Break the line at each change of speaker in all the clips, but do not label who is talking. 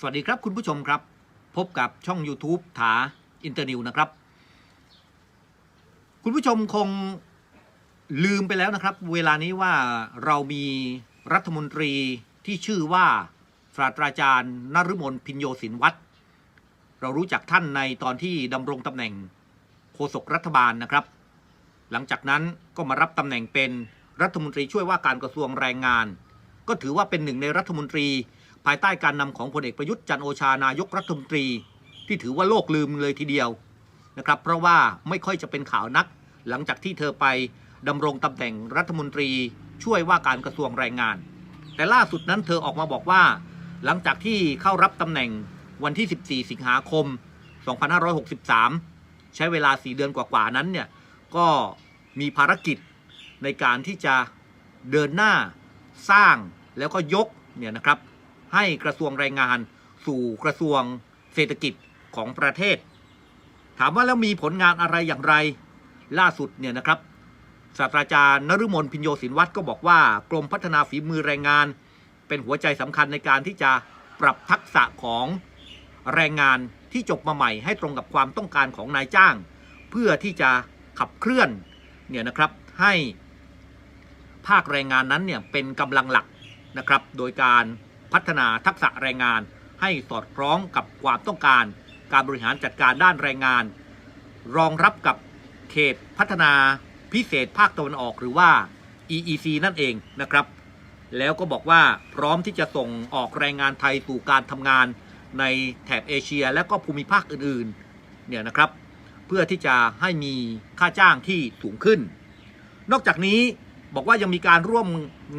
สวัสดีครับคุณผู้ชมครับ พบกับช่อง YouTube ถาอินเตอร์นิวนะครับ คุณผู้ชมคงลืมไปแล้วนะครับ เวลานี้ว่าเรามีรัฐมนตรีที่ชื่อว่าศาสตราจารย์นฤมลพินโยสินวัตรเรารู้จักท่านในตอนที่ดำรงตำแหน่งโฆษกรัฐบาลนะครับ หลังจากนั้นก็มารับตำแหน่งเป็นรัฐมนตรีช่วยว่าการกระทรวงแรงงาน ก็ถือว่าเป็นหนึ่งในรัฐมนตรี ภายใต้การนำของพลเอกประยุทธ์จันโอชานายกรัฐมนตรี ที่ถือว่าโลกลืมเลยทีเดียวนะครับเพราะว่าไม่ค่อยจะเป็นข่าวนัก หลังจากที่เธอไปดำรงตำแหน่งรัฐมนตรีช่วยว่าการกระทรวงแรงงาน แต่ล่าสุดนั้นเธอออกมาบอกว่า หลังจากที่เข้ารับตำแหน่งวันที่ 14 สิงหาคม 2563 ใช้เวลา 4 เดือนกว่าๆนั้นเนี่ยก็มีภารกิจในการที่จะเดินหน้าสร้างแล้วก็ยกเนี่ยนะครับ ให้กระทรวงแรงงาน สู่กระทรวงเศรษฐกิจของประเทศ ถามว่าแล้วมีผลงานอะไรอย่างไร ล่าสุดเนี่ยนะครับศาสตราจารย์นฤมลพินโยสินวัตรก็บอกว่ากรมพัฒนาฝีมือแรงงาน เป็นหัวใจสำคัญในการที่จะปรับทักษะของแรงงานที่จบมาใหม่ให้ตรงกับความต้องการของนายจ้าง เพื่อที่จะขับเคลื่อนเนี่ยนะครับให้ภาคแรงงานนั้นเนี่ยเป็นกำลังหลักนะครับ โดยการ พัฒนาทักษะแรงงาน ให้สอดคล้องกับความต้องการ การบริหารจัดการด้านแรงงาน รองรับกับเขตพัฒนาพิเศษภาคตะวันออกหรือว่า EEC นั่นเองนะครับ แล้วก็บอกว่าพร้อมที่จะส่งออกแรงงานไทยสู่การทำงานในแถบเอเชียและก็ภูมิภาคอื่นๆเนี่ยนะครับ เพื่อที่จะให้มีค่าจ้างที่สูงขึ้น นอกจากนี้ บอกว่ายังมีการร่วม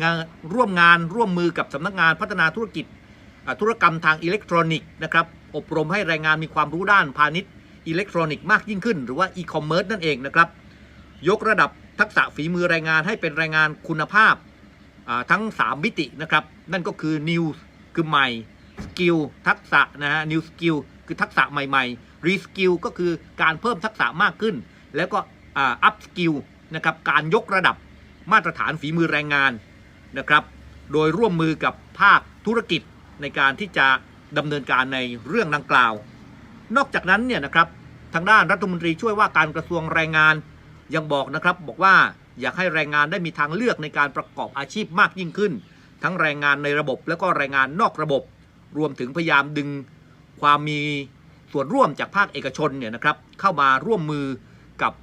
งานร่วมงานร่วมมือกับสำนักงานพัฒนาธุรกิจธุรกรรมทางอิเล็กทรอนิกส์นะครับอบรมให้แรงงานมีความรู้ด้านพาณิชย์อิเล็กทรอนิกส์มากยิ่งขึ้น หรือว่าอีคอมเมิร์ซนั่นเองนะครับยกระดับทักษะฝีมือแรงงานให้เป็นแรงงานคุณภาพทั้ง 3 มิตินะครับ นั่นก็คือ new คือใหม่ skill ทักษะนะฮะ new skill คือทักษะใหม่ๆ reskill ก็คือการเพิ่มทักษะมากขึ้น แล้วก็อ่า up skill นะครับการยกระดับ มาตรฐานฝีมือแรงงานนะครับ โดยร่วมมือกับภาคธุรกิจในการที่จะดำเนินการในเรื่องดังกล่าว นอกจากนั้นเนี่ยนะครับทางด้านรัฐมนตรีช่วยว่าการกระทรวงแรงงานยังบอกนะครับบอกว่าอยากให้แรงงานได้มีทางเลือกในการประกอบอาชีพมากยิ่งขึ้น ทั้งแรงงานในระบบแล้วก็แรงงานนอกระบบ รวมถึงพยายามดึงความมีส่วนร่วมจากภาคเอกชนเนี่ยนะครับเข้ามาร่วมมือกับ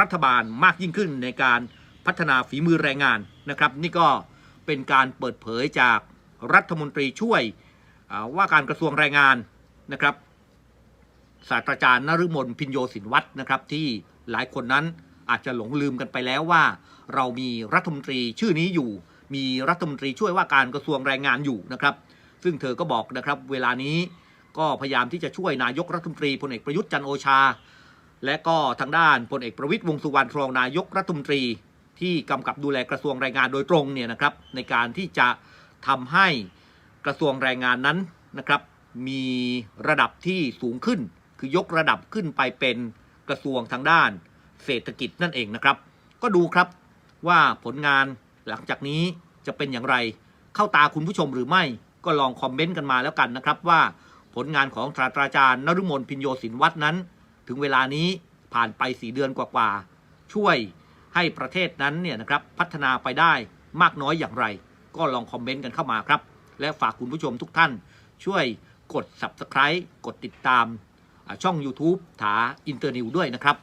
รัฐบาลมากยิ่งขึ้นในการ พัฒนาฝีมือแรงงานนะครับ นี่ก็เป็นการเปิดเผยจากรัฐมนตรีช่วยว่าการกระทรวงแรงงานนะครับศาสตราจารย์นฤมลพินโยสินวัตรนะครับที่หลายคนนั้นอาจจะหลงลืมกันไปแล้วว่า เรามีรัฐมนตรีชื่อนี้อยู่ มีรัฐมนตรีช่วยว่าการกระทรวงแรงงานอยู่นะครับ ซึ่งเธอก็บอกนะครับ เวลานี้ก็พยายามที่จะช่วยนายกรัฐมนตรีพลเอกประยุทธ์จันโอชา และก็ทางด้านพลเอกประวิตยวงสุวรรณรองนายกรัฐมนตรี ที่กำกับดูแลกระทรวงแรงงานโดยตรงเนี่ยนะครับในการที่จะทำให้กระทรวงแรงงานนั้นนะครับมีระดับที่สูงขึ้น คือยกระดับขึ้นไปเป็นกระทรวงทางด้านเศรษฐกิจนั่นเองนะครับ ก็ดูครับว่าผลงานหลังจากนี้จะเป็นอย่างไรเข้าตาคุณผู้ชมหรือไม่ก็ลองคอมเมนต์กันมาแล้วกันนะครับว่าผลงานของศาสตราจารย์นฤมลพินโยสินวัฒน์นั้น ถึงเวลานี้ผ่านไป 4 เดือนกว่าๆช่วย ให้ประเทศนั้นเนี่ยนะครับพัฒนาไปได้มากน้อยอย่างไร ก็ลองคอมเมนต์กันเข้ามาครับ และฝากคุณผู้ชมทุกท่าน ช่วยกด subscribe กดติดตามช่อง YouTube ถาอินเตอร์นิวด้วยนะครับ